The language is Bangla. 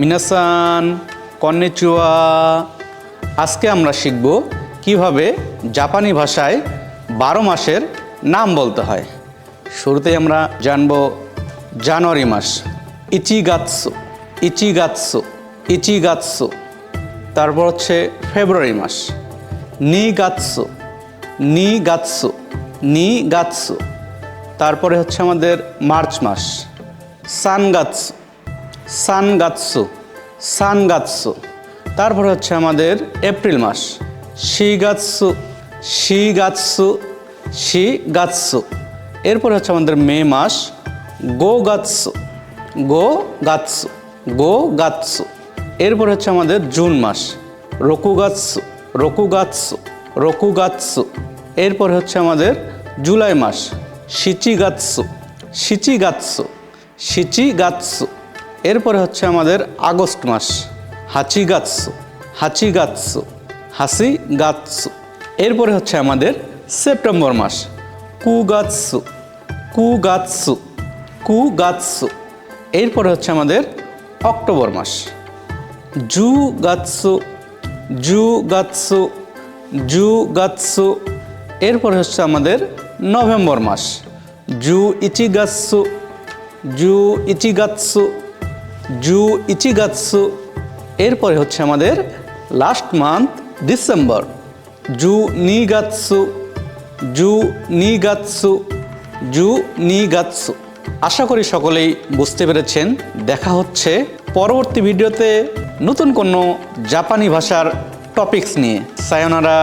মিনাসান, কন্নেচুয়া। আজকে আমরা শিখব কীভাবে জাপানি ভাষায় বারো মাসের নাম বলতে হয়। শুরুতেই আমরা জানব জানুয়ারি মাস। ইচিগাৎসু ইচিগাৎসু ইচিগাৎসু তারপর হচ্ছে ফেব্রুয়ারি মাস। নি গাৎসু নি গাৎসু নি গাৎসু তারপরে হচ্ছে আমাদের মার্চ মাস। সান গাৎসু সান গাৎসু তারপরে হচ্ছে আমাদের এপ্রিল মাস। শি গাৎসু শি গাৎসু শি গাৎসু এরপরে হচ্ছে আমাদের মে মাস গো গাৎসু গো গাৎসু গো এরপর হচ্ছে আমাদের জুন মাস, রকুগাৎসু রকুগাৎসু রকুগাৎসু। এরপর হচ্ছে আমাদের জুলাই মাস, সিচিগাৎসু সিচিগাৎসু সিচিগাৎসু। এরপরে হচ্ছে আমাদের আগস্ট মাস। হাচিগাৎসু হাচিগাৎসু হাসি গাৎসু এরপরে হচ্ছে আমাদের সেপ্টেম্বর মাস। কুগাৎসু কুগাৎসু কুগাৎসু এরপরে হচ্ছে আমাদের অক্টোবর মাস। জু গাৎসু জু গাৎসু জু গাৎসু। এরপরে হচ্ছে আমাদের নভেম্বর মাস। জু ইচিগাৎসু জু ইচিগাৎসু জু ইচিগাৎসু। এরপরে হচ্ছে আমাদের লাস্ট মান্থ ডিসেম্বর জু নিগাৎসু। জু নিগাৎসু। জু নিগাৎসু। আশা করি সকলেই বুঝতে পেরেছেন। দেখা হচ্ছে পরবর্তী ভিডিওতে নতুন কোনো জাপানি ভাষার টপিকস নিয়ে। সায়নারা